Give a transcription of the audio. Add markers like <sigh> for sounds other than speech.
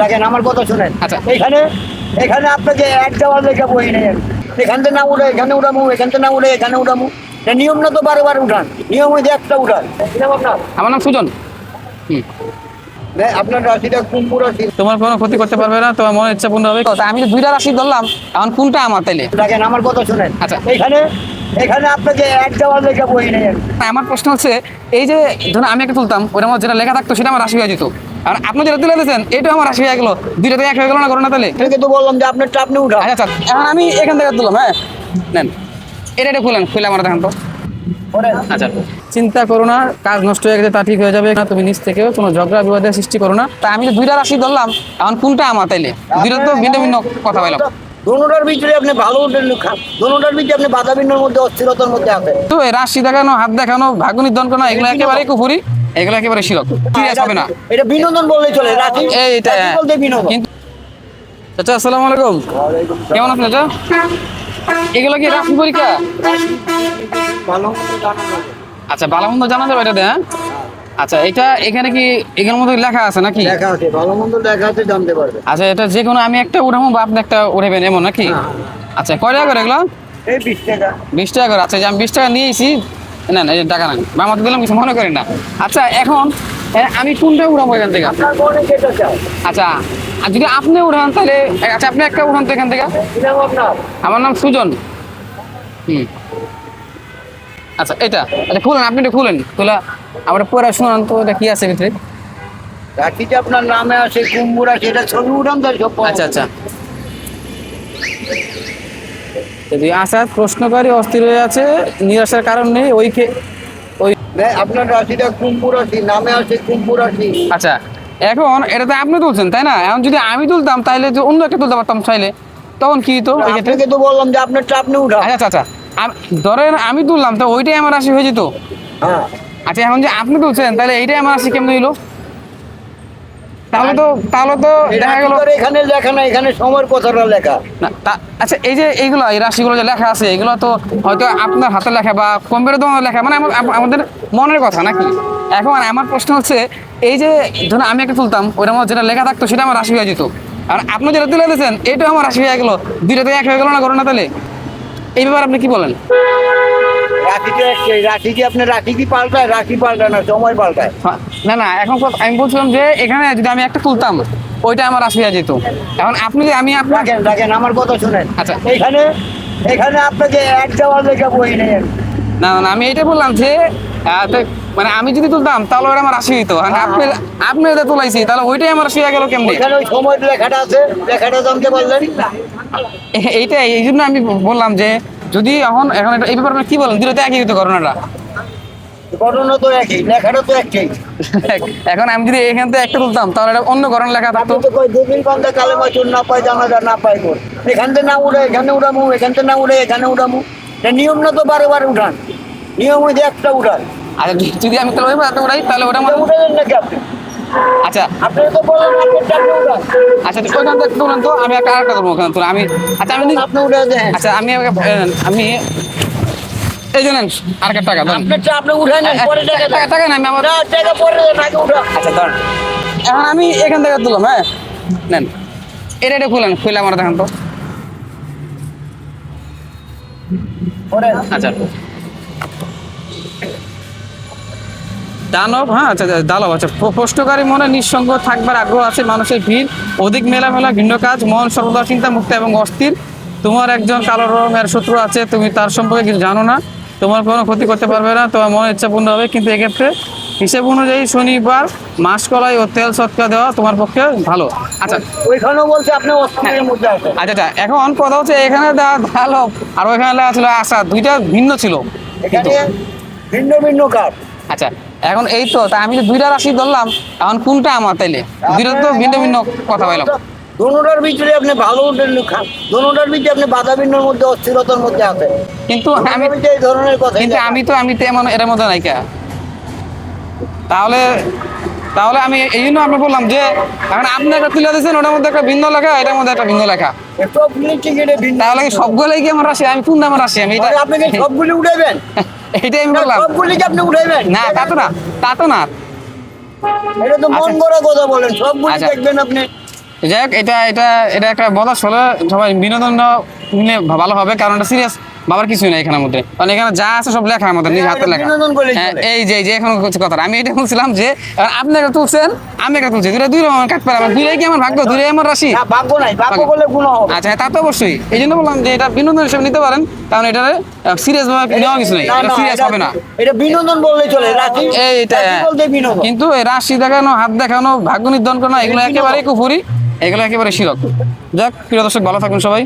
দেখেন আমার কথা শুনেন। আচ্ছা। এখানে এখানে আপনাকে এক দেওয়ার লেখা বই নেই এখান থেকে না উঠে এখানে উঠামু এখান থেকে না উঠে এখানে উঠামু নিয়ম না তো বারে বারে উঠান নিয়ম হয়েছে একটা উঠান। আমার নাম সুজন। হুম। তোমার কোনো ক্ষতি করতে পারবে না তোমার মনে ইচ্ছা পূর্ণ হবে। আমি তো দুইটা রাশি ধরলাম এখন কোনটা আমার তাইলে? দেখেন আমার কথা শুনেন। আচ্ছা। এখানে এখানে আপনাকে এক দেওয়ার লেখা বই নেই আমার প্রশ্ন হচ্ছে এই যে ধরুন আমি একটা তুলতাম ওটা আমার যেটা লেখা থাকতো সেটা আমার রাশি হয়ে যেত। আর আপনি যেটা তুলে দিয়েছেন এটাও আমার হয়ে গেলো। দুইটা এক হয়ে গেল না তাহলে? এটাকে তো বললাম যে আপনারটা আপনি উঠান আচ্ছা আচ্ছা এখন আমি এখান থেকে তুললাম হ্যাঁ? নেন। এটা এটা খুলেন খুলে আমার দেখান তো। আচ্ছা চিন্তা করো না কাজ নষ্ট হয়ে গেছে তা ঠিক হয়ে যাবে না তুমি নিজ থেকেও কোনো ঝগড়া বিবাদের সৃষ্টি করো না। তা আমি তো দুইটা রাশি ধরলাম এখন কোনটা আমার তাইলে? দুইটা তো ভিন্ন ভিন্ন কথা বললাম। দোনোটার ভিতরে আপনি ভালো উঠেন খান দোনোটার ভিতরে আপনি বাধা বিন্নর মধ্যে অস্থিরতার মধ্যে আছেন। তো রাশি দেখানো হাত দেখানো ভাগ্য নির্ধারণ করা এগুলো একেবারেই কুফুরি। এগুলো একেবারে শিরক সিরিয়াস হবে না। এটা বিনোদন বললেই চলে রাশি এইটা রাশি বলতে বিনোদন। চাচা আসসালামু আলাইকুম। কেমন আছেন চাচা? এগুলো কি রাশি পরীক্ষা? ভালো। আচ্ছা ভালো মন্দ জানা যাবে এটাতে হ্যাঁ? আচ্ছা এটা এখানে কি এখানের মধ্যে লেখা আছে নাকি? লেখা আছে ভালো মন্দ লেখা আছে জানতে পারবে। আচ্ছা এটা যে কোনো আমি একটা উঠাবো বা আপনি একটা উঠাবেন এমন নাকি? হ্যাঁ। আচ্ছা কয় টাকা করে এগুলো? এই বিশ টাকা। বিশ টাকা করে। আচ্ছা যে আমি বিশ টাকা নিয়েছি না না এই যে টাকা নেন। বা আমাকে দিলাম কিছু মনে করেন না। আচ্ছা এখন আমি কোনটা উঠাবো এখান থেকে? আচ্ছা আর যদি আপনি উঠান তাহলে আচ্ছা আপনি একটা উঠান তো এখান থেকে। আমার নাম সুজন। হুম। আচ্ছা এটা। আচ্ছা খুলেন আপনি এটা খুলেন। খুলা আমার পরে শুনান তো এটা কি আছে ভিতরে? রাখিটা আপনার নামে আছে কুম্ভ রাশি এটা ছবি উঠান তো আচ্ছা আচ্ছা। যদি আসাদ প্রশ্নকারী অস্থির হয়ে আছে নিরাশার কারণ নেই ওই ওই আপনার রাশিটা কুম্ভ রাশি নামে আছে কুম্ভ রাশি। আচ্ছা এখন এটা তো আপনি তুলছেন তাই না? এখন যদি আমি তুলতাম তাহলে যে অন্য একটা তুলতে পারতাম চাইলে। তখন কি তো আপনাকে তো বললাম যে আপনার আপনি উঠান আচ্ছা আচ্ছা আচ্ছা। ধরেন আমি তুললাম তো ওইটাই আমার রাশি হয়ে যেত। হ্যাঁ। আচ্ছা এখন যে আপনি তুলছেন তাহলে এইটাই আমার রাশি কেমন হইল? তাহলে তো তাহলে তো দেখা গেল এখানে লেখা না এখানে সময়ের কথাটা লেখা। না আচ্ছা এই যে এইগুলো এই রাশিগুলো যে লেখা আছে এগুলো তো হয়তো আপনার হাতে লেখা বা কম্পিউটার দোকানে লেখা মানে আমা- আমাদের মনের কথা নাকি? এখন আমার প্রশ্ন হচ্ছে এই যে ধরুন আমি একটা তুলতাম ওইটা আমার যেটা লেখা থাকতো সেটা আমার রাশি হয়ে যেত। আর আপনি যেটা তুলে দিয়েছেন এটাও আমার রাশি হয়ে গেল। দুইটাতে এক হয়ে গেল না করোনা তাহলে? এই ব্যাপারে আপনি কি বলেন? রাশিটা একটাই কি আপনার রাশি কি পাল্টায় রাশি পাল্টায় না সময় পাল্টায়? হ্যাঁ, না না এখন আমি বলছিলাম যে এখানে যদি আমি একটা তুলতাম ওইটা আমার হয়ে যেত। এখন আপনি আমি আপনার রাখেন রাখেন আমার কথা শুনেন। আচ্ছা। এখানে এখানে আপনাকে এক দেওয়ার লেখা বই নেই। না না আমি এটা বললাম যে মানে আমি যদি তুলতাম তাহলে ওরা আমার রাশি হইতো আর আপনি আপনি এটা তুলাইছি তাহলে ওইটাই আমার হয়ে গেল কেমনি? এখানে ওই সময়ের লেখাটা আছে লেখাটা জানতে পারলেন? এইটাই এই জন্য আমি বললাম যে যদি এখন এখন এটা- এই ব্যাপারে কি বলেন? দিলে তো একই হতো ঘটনাটা। ঘটনা তো একই লেখাটা তো একই। এখন আমি যদি এখান থেকে একটা তুলতাম তাহলে এটা অন্য ঘটনা লেখা থাকতো। তো কই দুদিন বান্ধা কালে মাচুর না পাই জানা যা না পাই গোর এখান থেকে না উঠে এখানে উঠামু এখান থেকে না উঠে এখানে উঠামু এটা নিয়ম না তো বারে বারে উঠান। নিয়ম হয়েছে একটা উঠান আর যদি- যদি আমি তাহলে উঠাই তাহলে ওটা আমার এটা উঠে নাকি আপনি? আচ্ছা। আপনি তো বলেন আপনি উঠান আচ্ছা তো ওইখান থেকে তুলেন তো আমি একটা আরেকটা করব ওখানে তুলে আমি আচ্ছা আমি আপনি উঠে দেন। আচ্ছা আমি আমি এই জানেন আরেকটা টাকা ধরেন। আপনি উঠে নেন পরে টাকা টাকা টাকা না আমি আমার না টাকা পরে আগে উঠান। আচ্ছা ধরেন। এখন আমি এখান থেকে তুললাম হ্যাঁ? নেন। এটা এটা খুলেন খুলে আমার দেখান তো। আচ্ছা। দানব হ্যাঁ আচ্ছা আচ্ছা, দানব আচ্ছা প্র- প্রশ্নকারী মনে নিঃসঙ্গ থাকবার আগ্রহ আছে মানুষের ভিড় অধিক মেলামেলা ভিন্ন কাজ মন সর্বদা চিন্তা মুক্ত এবং অস্থির। তোমার একজন কালো রঙের শত্রু আছে তুমি তার সম্পর্কে কিছু জানো না তোমার কোনো ক্ষতি করতে পারবে না তোমার মনে ইচ্ছা পূর্ণ হবে কিন্তু এক্ষেত্রে হিসেব অনুযায়ী শনিবার মাস কলাই ও তেল সৎকা দেওয়া তোমার পক্ষে ভালো। আচ্ছা। ওইখানেও বলছে আপনি আছেন আচ্ছা আচ্ছা এখন কথা হচ্ছে এখানে দেওয়া ভালো আর ওইখানে লেখা ছিল আশা দুইটা ভিন্ন ছিল। ভিন্ন ভিন্ন কাজ। আচ্ছা এখন এই তো তা আমি দুইটা রাশি ধরলাম এখন কোনটা আমার তাইলে? দুইটা তো ভিন্ন ভিন্ন কথা বললাম দোনোটার ভিতরে আপনি ভালো দোনোটার ভিতরে আপনি বাধা বিন্নর মধ্যে অস্থিরতার মধ্যে আছেন। কিন্তু আমি আমি এই ধরনের কথা কিন্তু আমি তো আমি তো এমন এর মধ্যে নাই কে? তাহলে তাহলে আমি এই জন্য আপনি বললাম যে এখন আপনি একটা তুলে দিয়েছেন ওটার মধ্যে একটা ভিন্ন লেখা এটার মধ্যে একটা ভিন্ন লেখা। তাহলে সবগুলোই কি আমার রাশি? আমি কোনটা আমার রাশি? আমি এটা মানে আপনি কি সবগুলি উঠাবেন? <laughs> এটাই আমি বললাম সবগুলি আপনি উঠাইবেন না তা তো না তা তো না এটা তো মন আচ্ছা। করা কথা বলেন সবগুলি আচ্ছা। দেখবেন আপনি যাই হোক এটা এটা এটা একটা বলা সবাই বিনোদন নিলে ভালো হবে কারণ এটা সিরিয়াস বাবার কিছুই নাই এখানের মধ্যে। কারণ এখানে যা আছে সব লেখা আমাদের নিজ হাতে লেখা। হ্যাঁ, এই যে এই যে এখন হচ্ছে কথা। আমি এটা বলছিলাম যে আপনি একটা তুলছেন আমি একটা তুলছি। দুইটা দুই রকম কাটতে পারে দুইটাই কি আমার ভাগ্য? দুইটাই আমার রাশি? ভাগ্য নাই। ভাগ্য। করলে গুণ হবে। আচ্ছা হ্যাঁ, তা তো অবশ্যই। এই জন্য বললাম যে এটা বিনোদন হিসেবে নিতে পারেন কারণ এটা সিরিয়াস ভাবে নেওয়া কিছু নেই। এটা সিরিয়াস হবে না। এটা বিনোদন বললে চলে রাশি এইটা রাশি কিন্তু এই রাশি দেখানো হাত দেখানো ভাগ্য নির্ধারণ করানো এগুলো একেবারে কুফুরি এগুলো একেবারে শিরক। যাক প্রিয় দর্শক ভালো থাকুন সবাই।